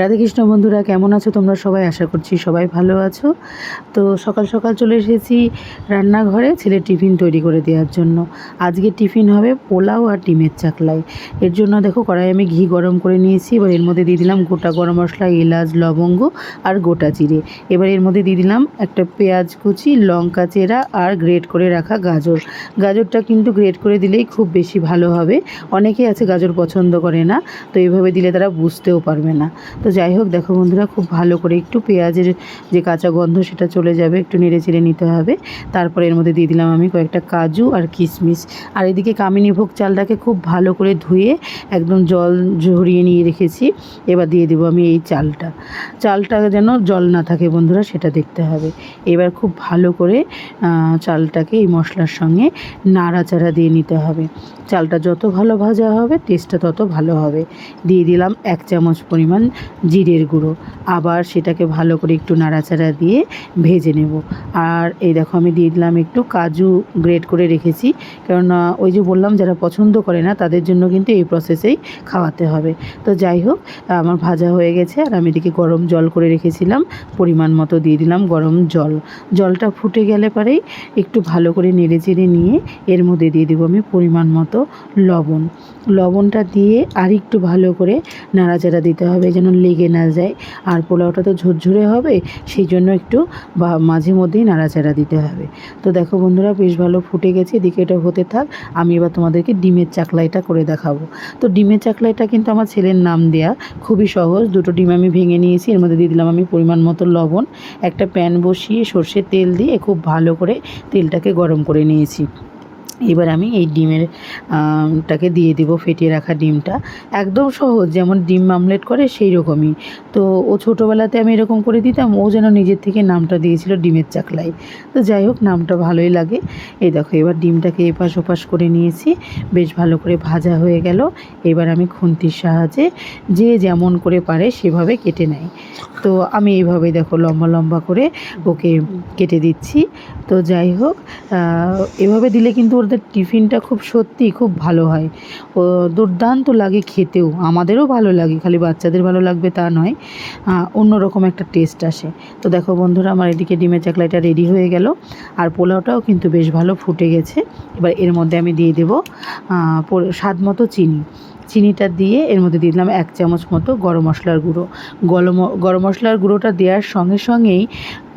রাধাকৃষ্ণ বন্ধুরা, কেমন আছো তোমরা সবাই? আশা করছি সবাই ভালো আছো। তো সকাল সকাল চলে এসেছি রান্নাঘরে ছেলে টিফিন তৈরি করে দেওয়ার জন্য। আজকে টিফিন হবে পোলাও আর ডিমের চাকলাই। এর জন্য দেখো কড়াই আমি ঘি গরম করে নিয়েছি। এবার এর মধ্যে দিয়ে দিলাম গোটা গরম মশলা, এলাচ, লবঙ্গ আর গোটা জিরে। এবার এর মধ্যে দিয়ে দিলাম একটা পেঁয়াজ কুচি, লঙ্কা চেরা আর গ্রেট করে রাখা গাজর। গাজরটা কিন্তু গ্রেট করে দিলেই খুব বেশি ভালো হবে। অনেকেই আছে গাজর পছন্দ করে না, তো এইভাবে দিলে তারা বুঝতেও পারবে না। তো যাই হোক, দেখো বন্ধুরা, খুব ভালো করে একটু পেঁয়াজের যে কাঁচা গন্ধ সেটা চলে যাবে, একটু নেড়ে চেড়ে নিতে হবে। তারপরে এর মধ্যে দিয়ে দিলাম আমি কয়েকটা কাজু আর কিশমিশ। আর এদিকে কামিনী ভোগ চালটাকে খুব ভালো করে ধুয়ে একদম জল ঝরিয়ে নিয়ে রেখেছি। এবার দিয়ে দেবো আমি এই চালটা। চালটা যেন জল না থাকে বন্ধুরা, সেটা দেখতে হবে। এবার খুব ভালো করে চালটাকে এই মশলার সঙ্গে নাড়াচাড়া দিয়ে নিতে হবে। চালটা যত ভালো ভাজা হবে টেস্টটা তত ভালো হবে। দিয়ে দিলাম এক চামচ পরিমাণ জিরের গুঁড়ো। আবার সেটাকে ভালো করে একটু নাড়াচাড়া দিয়ে ভেজে নেব। আর এই দেখো আমি দিয়ে দিলাম একটু কাজু গ্রেট করে রেখেছি। কেননা ওই যে বললাম, যারা পছন্দ করে না, তাদের জন্য কিন্তু এই প্রসেসেই খাওয়াতে হবে। তো যাই হোক আমার ভাজা হয়ে গেছে। আর আমি এদিকে গরম জল করে রেখেছিলাম। পরিমাণ মতো দিয়ে দিলাম গরম জল। জলটা ফুটে গেলে পরেই একটু ভালো করে নেড়ে চেড়ে নিয়ে এর মধ্যে দিয়ে দেবো আমি পরিমাণ মতো লবণ। লবণটা দিয়ে আর একটু ভালো করে নাড়াচাড়া দিতে হবে যেন লেগে না যায়। আর পোলাওটা তো ঝরঝরে হবে, সেই জন্য একটু বা মাঝে মধ্যেই নাড়াচাড়া দিতে হবে। তো দেখো বন্ধুরা, বেশ ভালো ফুটে গেছে, এদিকে এটা হতে থাক, আমি এবার তোমাদেরকে ডিমের চাকলাইটা করে দেখাবো। তো ডিমের চাকলাইটা কিন্তু আমার ছেলের নাম দেয়া, খুবই সহজ, দুটো ডিম আমি ভেঙে নিয়েছি, এর মধ্যে দিয়ে দিলাম আমি পরিমাণ মতো লবণ, একটা প্যান বসিয়ে সর্ষের তেল দিয়ে খুব ভালো করে তেলটাকে গরম করে নিয়েছি। এবার আমি এই ডিমের টাকে দিয়ে দেবো, ফেটিয়ে রাখা ডিমটা। একদম সহজ, যেমন ডিম আমলেট করে সেই রকমই। তো ও ছোটোবেলাতে আমি এরকম করে দিতাম, ও যেন নিজের থেকে নামটা দিয়েছিল ডিমের চাকলাই তো যাই হোক, নামটা ভালোই লাগে। এই দেখো, এবার ডিমটাকে এপাশ ওপাশ করে নিয়েছি। বেশ ভালো করে ভাজা হয়ে গেল। এবার আমি খুন্তির সাহায্যে যে যেমন করে পারে সেভাবে কেটে নেয় তো আমি এইভাবে দেখো, লম্বা লম্বা করে ওকে কেটে দিচ্ছি। তো যাই হোক এভাবে দিলে কিন্তু ওদের টিফিনটা খুব সত্যি খুব ভালো হয়। ও দুর্দান্ত লাগে খেতেও। আমাদেরও ভালো লাগে, খালি বাচ্চাদের ভালো লাগবে তা নয়। অন্য অন্যরকম একটা টেস্ট আসে। তো দেখো বন্ধুরা, আমার এদিকে ডিমের চাকলাইটা রেডি হয়ে গেল। আর পোলাওটাও কিন্তু বেশ ভালো ফুটে গেছে। এবার এর মধ্যে আমি দিয়ে দেবো স্বাদ মতো চিনি। চিনিটা দিয়ে এর মধ্যে দিয়ে দিলাম এক চামচ মতো গরম মশলার গুঁড়ো। গরম গরম মশলার গুঁড়োটা দেওয়ার সঙ্গে সঙ্গেই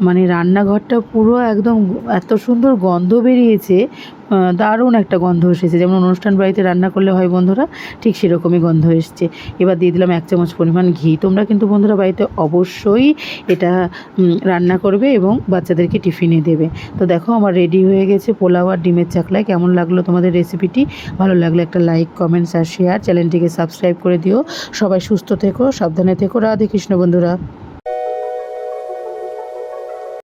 মানে রান্নাঘরটা পুরো একদম এত সুন্দর গন্ধ বেরিয়েছে দারুণ একটা গন্ধ এসেছে। যেমন অনুষ্ঠান বাড়িতে রান্না করলে হয় বন্ধুরা, ঠিক সেরকমই গন্ধ এসছে। এবার দিয়ে দিলাম এক চামচ পরিমাণ ঘি। তোমরা কিন্তু বন্ধুরা বাড়িতে অবশ্যই এটা রান্না করবে এবং বাচ্চাদেরকে টিফিনে দেবে। তো দেখো আমার রেডি হয়ে গেছে পোলাও আর ডিমের চাকলায়। কেমন লাগল তোমাদের রেসিপিটি? ভালো লাগলে একটা লাইক, কমেন্টস আর শেয়ার। চ্যানেলটিকে সাবস্ক্রাইব করে দিও। সবাই সুস্থ থেকো সাবধানে থেকো। রাধে কৃষ্ণ বন্ধুরা।